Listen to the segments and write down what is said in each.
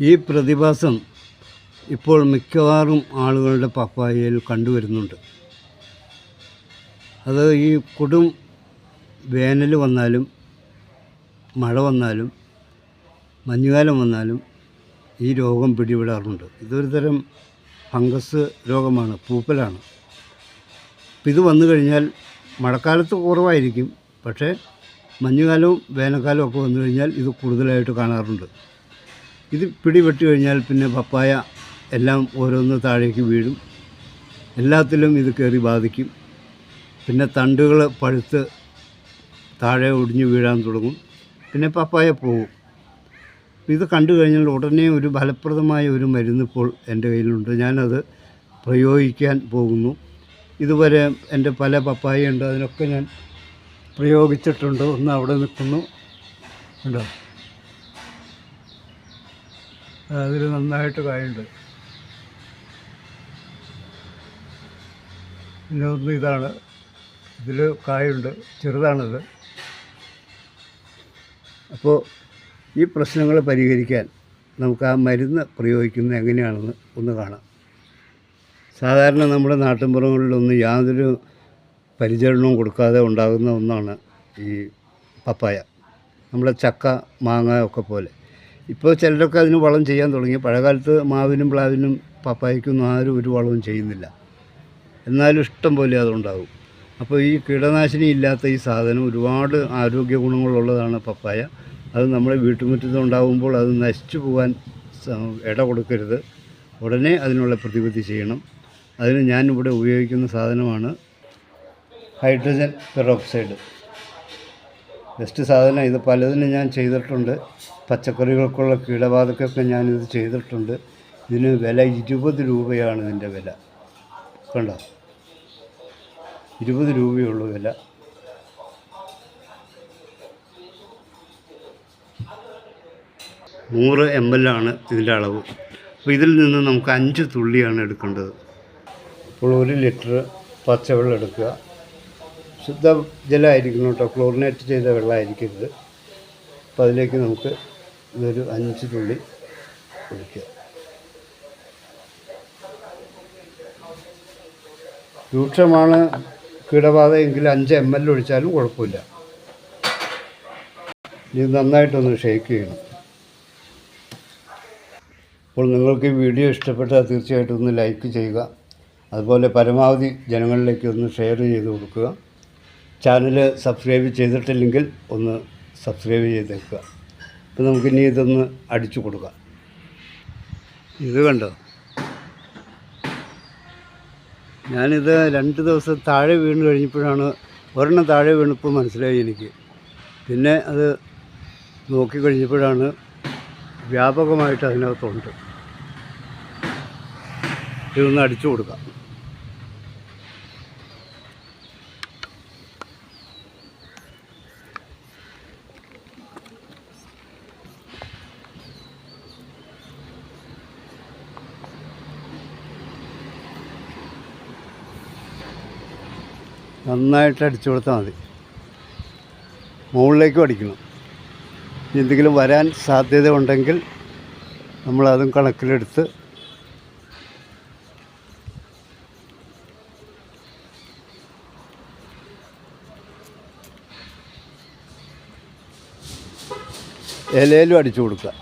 ഈ പ്രതിഭാസം ഇപ്പോൾ മിക്കവാറും ആളുകളുടെ പപ്പായയിൽ കണ്ടുവരുന്നുണ്ട്. അത് ഈ കൊടും വേനൽ വന്നാലും മഴ വന്നാലും മഞ്ഞുകാലം വന്നാലും ഈ രോഗം പിടിപെടാറുണ്ട്. ഇതൊരു തരം ഫംഗസ് രോഗമാണ് പൂപ്പലാണ്. അപ്പം ഇത് വന്നു കഴിഞ്ഞാൽ മഴക്കാലത്ത് കുറവായിരിക്കും പക്ഷേ മഞ്ഞുകാലവും വേനൽക്കാലവും ഒക്കെ വന്നു കഴിഞ്ഞാൽ ഇത് കൂടുതലായിട്ട് കാണാറുണ്ട്. ഇത് പിടിപെട്ട് കഴിഞ്ഞാൽ പിന്നെ പപ്പായ എല്ലാം ഓരോന്ന് താഴേക്ക് വീഴും. എല്ലാത്തിലും ഇത് കയറി ബാധിക്കും. പിന്നെ തണ്ടുകൾ പഴുത്ത് താഴെ ഒടിഞ്ഞു വീഴാൻ തുടങ്ങും. പിന്നെ പപ്പായ പോകും ഇത് കണ്ടു കഴിഞ്ഞാൽ ഉടനെ ഒരു ഫലപ്രദമായ ഒരു മരുന്ന് ഇപ്പോൾ എന്റെ കയ്യിലുണ്ട്. ഞാനത് പ്രയോഗിക്കാൻ പോകുന്നു. ഇതുവരെ എന്റെ പല പപ്പായ ഉണ്ട് അതിനൊക്കെ ഞാൻ പ്രയോഗിച്ചിട്ടുണ്ട്. ഒന്ന് അവിടെ നിൽക്കുന്നു. ഉണ്ടോ അതിൽ നന്നായിട്ട് കായുണ്ട്. പിന്നെ ഒന്ന് ഇതാണ്. ഇതിൽ കായുണ്ട്. ചെറുതാണത്. അപ്പോൾ ഈ പ്രശ്നങ്ങൾ പരിഹരിക്കാൻ നമുക്ക് ആ മരുന്ന് പ്രയോഗിക്കുന്നത് എങ്ങനെയാണെന്ന് ഒന്ന് കാണാം. സാധാരണ നമ്മുടെ നാട്ടിൻപുറങ്ങളിലൊന്നും യാതൊരു പരിചരണവും കൊടുക്കാതെ ഉണ്ടാകുന്ന ഒന്നാണ് ഈ പപ്പായ. നമ്മുടെ ചക്ക മാങ്ങ ഒക്കെ പോലെ. ഇപ്പോൾ ചിലരൊക്കെ അതിന് വളം ചെയ്യാൻ തുടങ്ങി. പഴയകാലത്ത് മാവിനും പ്ലാവിനും പപ്പായക്കൊന്നും ആരും ഒരു വളവും ചെയ്യുന്നില്ല. എന്നാലും ഇഷ്ടം പോലെ അതുണ്ടാകും അപ്പോൾ ഈ കീടനാശിനി ഇല്ലാത്ത ഈ സാധനം ഒരുപാട് ആരോഗ്യ ഗുണങ്ങളുള്ളതാണ് പപ്പായ. അത് നമ്മുടെ വീട്ടുമുറ്റത്ത് ഉണ്ടാകുമ്പോൾ അത് നശിച്ചു പോകാൻ ഇട കൊടുക്കരുത്. ഉടനെ അതിനുള്ള പ്രതിവിധി ചെയ്യണം. അതിന് ഞാനിവിടെ ഉപയോഗിക്കുന്ന സാധനമാണ് ഹൈഡ്രജൻ പെറോക്സൈഡ്. ബെസ്റ്റ് സാധനം ഇത് പലതിനും ഞാൻ ചെയ്തിട്ടുണ്ട്. പച്ചക്കറികൾക്കുള്ള കീടബാധക്കൊക്കെ ഞാനിത് ചെയ്തിട്ടുണ്ട്. ഇതിന് വില ഇരുപത് രൂപയാണ് ഇതിന്റെ വില. കണ്ടോ? ഇരുപത് രൂപയുള്ളൂ വില. നൂറ് എം എൽ ആണ് ഇതിന്റെ അളവ്. അപ്പോൾ ഇതിൽ നിന്ന് നമുക്ക് അഞ്ച് തുള്ളിയാണ് എടുക്കേണ്ടത്. അപ്പോൾ ഒരു ലിറ്റർ പച്ചവെള്ളം എടുക്കുക. ശുദ്ധ ജലമായിരിക്കണം കേട്ടോ. ക്ലോറിനേറ്റ് ചെയ്ത വെള്ളമായിരിക്കരുത്. അപ്പോൾ അതിലേക്ക് നമുക്ക് ഇതൊരു അഞ്ച് തുള്ളി ഒഴിക്കുക രൂക്ഷമാണ് കീടബാധ എങ്കിൽ അഞ്ച് എം എൽ ഒഴിച്ചാലും കുഴപ്പമില്ല. ഇത് നന്നായിട്ടൊന്ന് ഷേക്ക് ചെയ്യണം. അപ്പോൾ നിങ്ങൾക്ക് ഈ വീഡിയോ ഇഷ്ടപ്പെട്ടാൽ തീർച്ചയായിട്ടും ഒന്ന് ലൈക്ക് ചെയ്യുക. അതുപോലെ പരമാവധി ജനങ്ങളിലേക്ക് ഒന്ന് ഷെയർ ചെയ്ത് കൊടുക്കുക. ചാനൽ സബ്സ്ക്രൈബ് ചെയ്തിട്ടില്ലെങ്കിൽ ഒന്ന് സബ്സ്ക്രൈബ് ചെയ്തേക്കുക. അപ്പോൾ നമുക്കിനി ഇതൊന്ന് അടിച്ചു കൊടുക്കാം. ഇത് കണ്ടോ? ഞാനിത് രണ്ട് ദിവസം താഴെ വീണ് കഴിഞ്ഞപ്പോഴാണ് ഒരെണ്ണം താഴെ വീണപ്പോൾ മനസ്സിലായി എനിക്ക്. പിന്നെ അത് നോക്കിക്കഴിഞ്ഞപ്പോഴാണ് വ്യാപകമായിട്ട് അതിനകത്തുണ്ട്. ഇതൊന്ന് അടിച്ചു കൊടുക്കാം. നന്നായിട്ട് അടിച്ചു കൊടുത്താൽ മതി. മുകളിലേക്കും അടിക്കണം. എന്തെങ്കിലും വരാൻ സാധ്യത ഉണ്ടെങ്കിൽ നമ്മളതും കണക്കിലെടുത്ത് ഇലയിലും അടിച്ചു കൊടുക്കുക.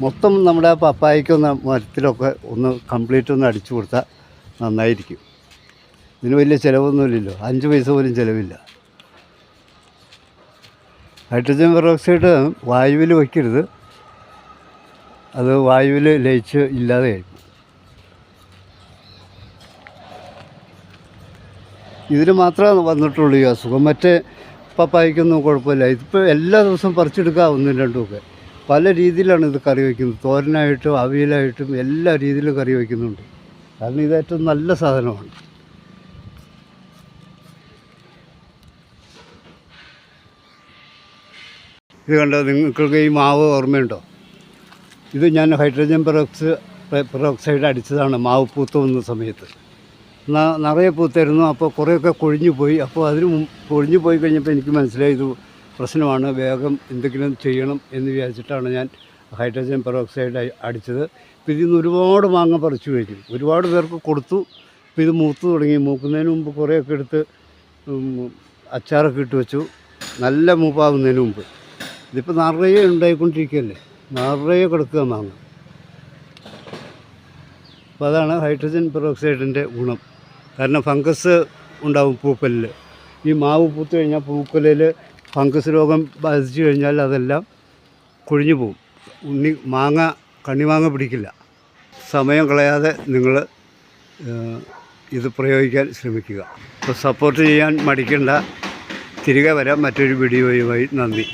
മൊത്തം നമ്മുടെ പപ്പായക്കൊന്ന് മരത്തിലൊക്കെ ഒന്ന് കംപ്ലീറ്റ് ഒന്ന് അടിച്ചു കൊടുത്താൽ നന്നായിരിക്കും. ഇതിന് വലിയ ചിലവൊന്നുമില്ലല്ലോ. അഞ്ച് പൈസ പോലും ചിലവില്ല. ഹൈഡ്രജൻ പെറോക്സൈഡ് വായുവിൽ വയ്ക്കരുത് അത് വായുവിൽ ലയിച്ച് ഇല്ലാതെ ഇതിന് മാത്രമേ വന്നിട്ടുള്ളൂ ഈ അസുഖം. മറ്റേ പപ്പായ്ക്കൊന്നും കുഴപ്പമില്ല. ഇതിപ്പോൾ എല്ലാ ദിവസവും പറിച്ചെടുക്കുക ഒന്നും രണ്ടുമൊക്കെ പല രീതിയിലാണ് ഇത് കറി വയ്ക്കുന്നത് തോരനായിട്ടും അവിയലായിട്ടും എല്ലാ രീതിയിലും കറി വയ്ക്കുന്നുണ്ട് കാരണം ഇത് ഏറ്റവും നല്ല സാധനമാണ്. ഇത് കണ്ടോ നിങ്ങൾക്ക് ഈ മാവ് ഓർമ്മയുണ്ടോ? ഇത് ഞാൻ ഹൈഡ്രജൻ പെറോക്സ് പെറോക്സൈഡ് അടിച്ചതാണ് മാവ് പൂത്ത് വന്ന സമയത്ത്. നിറയെ പൂത്തായിരുന്നു അപ്പോൾ കുറേയൊക്കെ കൊഴിഞ്ഞു പോയി. അപ്പോൾ അതിന് കൊഴിഞ്ഞു പോയി കഴിഞ്ഞപ്പോൾ എനിക്ക് മനസ്സിലായി ഇത് പ്രശ്നമാണ് വേഗം എന്തെങ്കിലും ചെയ്യണം എന്ന് വിചാരിച്ചിട്ടാണ് ഞാൻ ഹൈഡ്രജൻ പെറോക്സൈഡ് അടിച്ചത്. ഇപ്പം ഇതിൽ നിന്ന് ഒരുപാട് മാങ്ങ പറിച്ചു കഴിഞ്ഞു ഒരുപാട് പേർക്ക് കൊടുത്തു. ഇപ്പം ഇത് മൂത്ത് തുടങ്ങി. മൂക്കുന്നതിന് മുമ്പ് കുറേയൊക്കെ എടുത്ത് അച്ചാറൊക്കെ ഇട്ട് വെച്ചു. നല്ല മൂപ്പാവുന്നതിന് മുമ്പ്. ഇതിപ്പോൾ നിറയെ ഉണ്ടായിക്കൊണ്ടിരിക്കുകയല്ലേ? നിറയെ കിടക്കുക മാങ്ങ അപ്പോൾ അതാണ് ഹൈഡ്രജൻ പെറോക്സൈഡിന്റെ ഗുണം. കാരണം ഫംഗസ് ഉണ്ടാവും പൂപ്പലിൽ. ഈ മാവ് പൂത്ത് കഴിഞ്ഞാൽ പൂക്കലിൽ ഫംഗസ് രോഗം ബാധിച്ചു കഴിഞ്ഞാൽ അതെല്ലാം കൊഴിഞ്ഞു പോകും. ഉണ്ണി മാങ്ങ കണ്ണിമാങ്ങ പിടിക്കില്ല. സമയം കളയാതെ നിങ്ങൾ ഇത് പ്രയോഗിക്കാൻ ശ്രമിക്കുക. അപ്പോൾ സപ്പോർട്ട് ചെയ്യാൻ മടിക്കേണ്ട. തിരികെ വരാം. മറ്റൊരു വീഡിയോയുമായി നന്ദി.